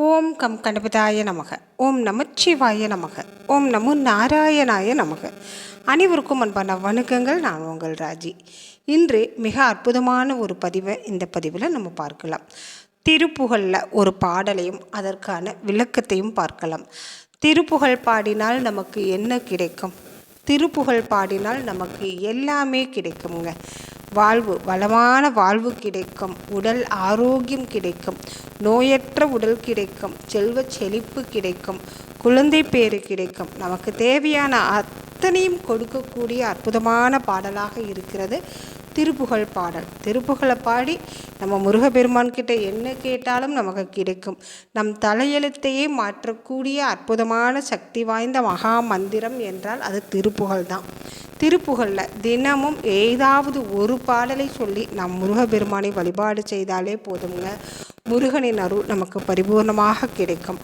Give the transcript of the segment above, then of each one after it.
ஓம் come கணபதாய நமக. ஓம் நமச்சிவாய நமக. ஓம் நமோ நாராயணாய நமக. அனைவருக்கும் அன்பான வணக்கங்கள். நான் உங்கள் ராஜி. இன்று மிக அற்புதமான ஒரு பதிவை இந்த பதிவில் நம்ம பார்க்கலாம். திருப்புகழில் ஒரு பாடலையும் அதற்கான விளக்கத்தையும் பார்க்கலாம். திருப்புகழ் பாடினால் நமக்கு என்ன கிடைக்கும்? திருப்புகழ் பாடினால் நமக்கு எல்லாமே கிடைக்குங்க வாழ்வு வளமான வாழ்வு கிடைக்கும். உடல் ஆரோக்கியம் கிடைக்கும். நோயற்ற உடல் கிடைக்கும். செல்வ செழிப்பு கிடைக்கும். குழந்தை பேறு கிடைக்கும். நமக்கு தேவையான அத்தனையும் கொடுக்கக்கூடிய அற்புதமான பாடலாக இருக்கிறது திருப்புகழ் பாடல். திருப்புகழை பாடி நம்ம முருகப்பெருமான் கிட்ட என்ன கேட்டாலும் நமக்கு கிடைக்கும். நம் தலையெழுத்தையே மாற்றக்கூடிய அற்புதமான சக்தி வாய்ந்த மகா மந்திரம் என்றால் அது திருப்புகழ் தான். திருப்புகழில் தினமும் ஏதாவது ஒரு பாடலை சொல்லி நம் முருகப்பெருமானை வழிபாடு செய்தாலே போதுங்க முருகனின் அருள் நமக்கு பரிபூர்ணமாக கிடைக்கும்.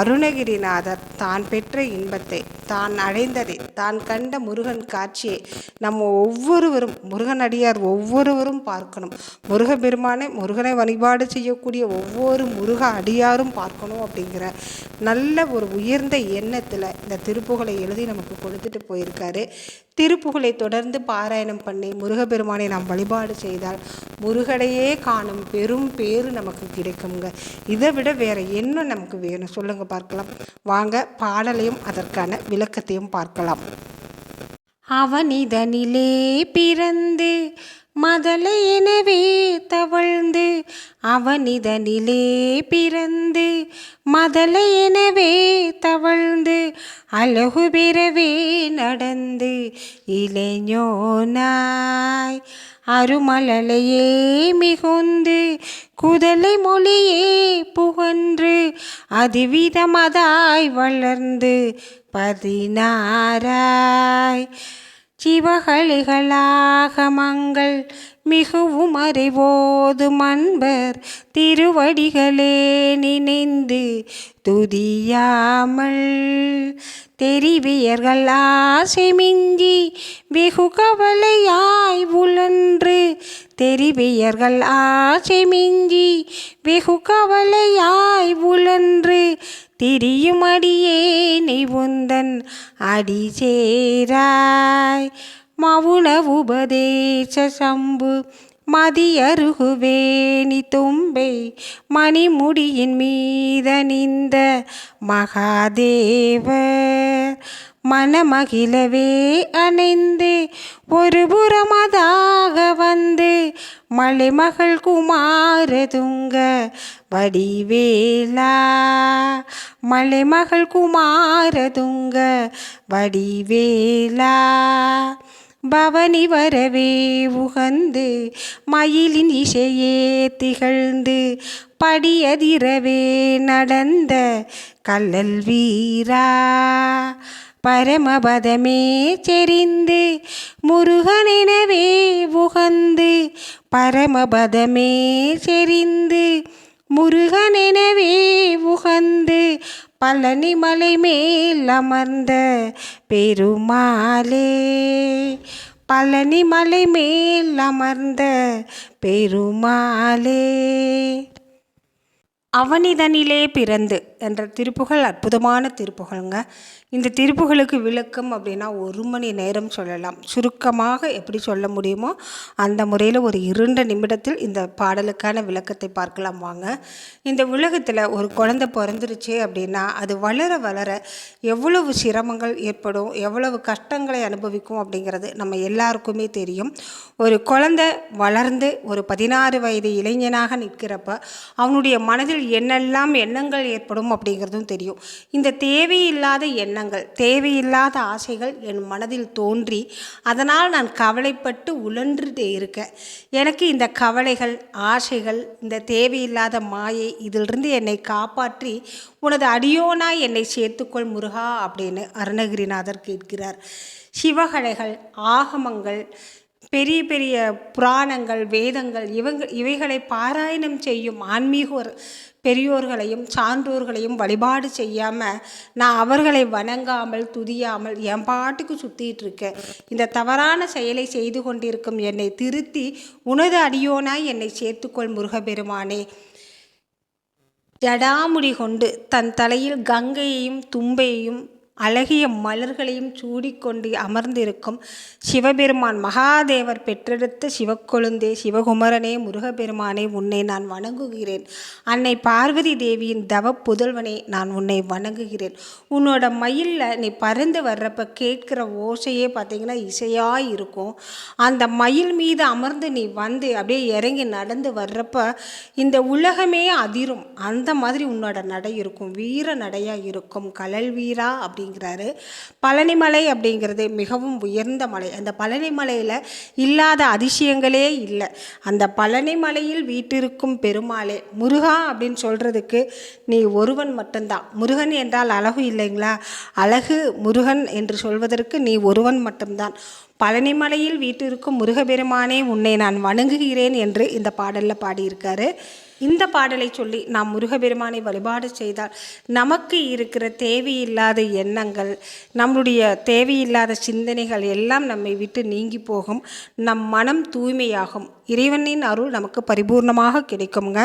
அருணகிரிநாதர் தான் பெற்ற இன்பத்தை தான் அடைந்ததை தான் கண்ட முருகன் காட்சியை நம்ம ஒவ்வொருவரும் முருகன் அடியார் ஒவ்வொருவரும் பார்க்கணும். முருகபெருமானை முருகனை வழிபாடு செய்யக்கூடிய ஒவ்வொரு முருக அடியாரும் பார்க்கணும் அப்படிங்கிற நல்ல ஒரு உயர்ந்த எண்ணத்தில் இந்த திருப்புகளை எழுதி நமக்கு கொடுத்துட்டு போயிருக்காரு. திருப்புகளை தொடர்ந்து பாராயணம் பண்ணி முருகபெருமானை நாம் வழிபாடு செய்தால் முருகனையே காணும் பெரும் பேர் நமக்கு கிடைக்குங்க. இதை விட வேற என்ன நமக்கு வேணும் சொல்லுங்க பார்க்கலாம். வாங்க பாடலையும் அதற்கான விளக்கத்தையும் பார்க்கலாம். அவனிதனிலே பிறந்து மதலை எனவே தவழ்ந்து அவனிதனிலே பிறந்து மதலை எனவே தவழ்ந்து அழகு பெறவே நடந்து இளைஞனாய் அருமலையே மிகுந்து குதலை மொழியே புகன்று அதிவிதமதாய் வளர்ந்து பதினாராய் சிவகளிகளாக மங்கள் மிகவும் அறிவோது மன்பர் திருவடிகளே நினைந்து துதியாமல். தெரிவியர்கள் ஆசை மிஞ்சி வெகு கவலையாய் உழன்று தெரிவியர்கள் ஆசை மிஞ்சி வெகு கவலையாய் உழன்று திரியும் அடியேனை உந்தன் அடி சேராய் மவுன உபதேச சம்பு மதியருகுவேணி தும்பை மணிமுடியின் மீதனிந்த மகாதேவர். மனமகிழவே அணைந்து. ஒரு புறமதாக வந்து மலைமகள் குமாரதுங்க வடிவேலா. மலைமகள் குமாரதுங்க வடிவேலா. பவனி வரவே உகந்து மயிலின் இசையே திகழ்ந்து படியதிரவே நடந்த கல்லல் வீரா. பரமபதமே செறிந்து முருகனெனவே உகந்து பரமபதமே செறிந்து முருகனெனவே உகந்து பழனி மலை மேல் அமர்ந்த பெருமாளே. பழனி மலை மேல் அமர்ந்த பெருமாளே. அவனிதனிலே பிறந்து என்ற திருப்புகழ் அற்புதமான திருப்புகழுங்க இந்த திருப்புகளுக்கு விளக்கம் அப்படின்னா ஒரு மணி நேரம் சொல்லலாம். சுருக்கமாக எப்படி சொல்ல முடியுமோ அந்த முறையில் ஒரு இரண்டு நிமிடத்தில் இந்த பாடலுக்கான விளக்கத்தை பார்க்கலாம் வாங்க. இந்த உலகத்தில் ஒரு குழந்தை பிறந்துருச்சு அப்படின்னா அது வளர வளர எவ்வளவு சிரமங்கள் ஏற்படும் எவ்வளவு கஷ்டங்களை அனுபவிக்கும் அப்படிங்கிறது நம்ம எல்லாருக்குமே தெரியும். ஒரு குழந்தை வளர்ந்து ஒரு பதினாறு வயது இளைஞனாக நிற்கிறப்ப அவனுடைய மனதில் என்னெல்லாம் எண்ணங்கள் ஏற்படும் அப்படிங்கிறதும் தெரியும். இந்த தேவையில்லாத எண்ணங்கள் தேவையில்லாத ஆசைகள் என் மனதில் தோன்றி அதனால் நான் கவலைப்பட்டு உழன்றுட்டே இருக்கேன். எனக்கு இந்த கவலைகள் ஆசைகள் இந்த தேவையில்லாத மாயை இதிலிருந்து என்னை காப்பாற்றி உனது அடியோனாய் என்னை சேர்த்துக்கொள் முருகா அப்படின்னு அருணகிரிநாதர் கேட்கிறார். சிவகலைகள் ஆகமங்கள் பெரிய பெரிய புராணங்கள் வேதங்கள் இவங்க இவைகளை பாராயணம் செய்யும் ஆன்மீக பெரியோர்களையும் சான்றோர்களையும் வழிபாடு செய்யாமல் நான் அவர்களை வணங்காமல் துதியாமல் என் பாட்டுக்கு சுற்றிட்டு இருக்கேன். இந்த தவறான செயலை செய்து கொண்டிருக்கும் என்னை திருத்தி உனது அடியோனாய் என்னை சேர்த்துக்கொள் முருகபெருமானே ஜடாமுடி கொண்டு தன் தலையில் கங்கையையும் தும்பையையும் அழகிய மலர்களையும் சூடிக்கொண்டு அமர்ந்திருக்கும் சிவபெருமான் மகாதேவர் பெற்றெடுத்த சிவக்கொழுந்தே சிவகுமரனே முருகப்பெருமானே உன்னை நான் வணங்குகிறேன். அன்னை பார்வதி தேவியின் தவ புதல்வனே நான் உன்னை வணங்குகிறேன். உன்னோட மயிலில் நீ பறந்து வர்றப்ப கேட்குற ஓசையே பார்த்தீங்கன்னா இசையாக இருக்கும் அந்த மயில் மீது அமர்ந்து நீ வந்து அப்படியே இறங்கி நடந்து வர்றப்ப இந்த உலகமே அதிரும். அந்த மாதிரி உன்னோட நடை இருக்கும். வீர நடையாக இருக்கும். கலல் வீரா அப்படி அப்படிங்கிறாரு. பழனிமலை அப்படிங்கிறது மிகவும் உயர்ந்த மலை. அந்த பழனிமலையில் இல்லாத அதிசயங்களே இல்லை. அந்த பழனிமலையில் வீட்டிருக்கும் பெருமாளே முருகா அப்படின்னு சொல்கிறதுக்கு நீ ஒருவன் மட்டும்தான். முருகன் என்றால் அழகு இல்லைங்களா? அழகு முருகன் என்று சொல்வதற்கு நீ ஒருவன் மட்டும்தான். பழனிமலையில் வீட்டிருக்கும் முருகபெருமானே உன்னை நான் வணங்குகிறேன் என்று இந்த பாடலில் பாடியிருக்காரு. இந்த பாடலை சொல்லி நாம் முருகபெருமானை வழிபாடு செய்தால் நமக்கு இருக்கிற தேவையில்லாத எண்ணங்கள் நம்முடைய தேவையில்லாத சிந்தனைகள் எல்லாம் நம்மை விட்டு நீங்கி போகும். நம் மனம் தூய்மையாகும். இறைவனின் அருள் நமக்கு பரிபூர்ணமாக கிடைக்குங்க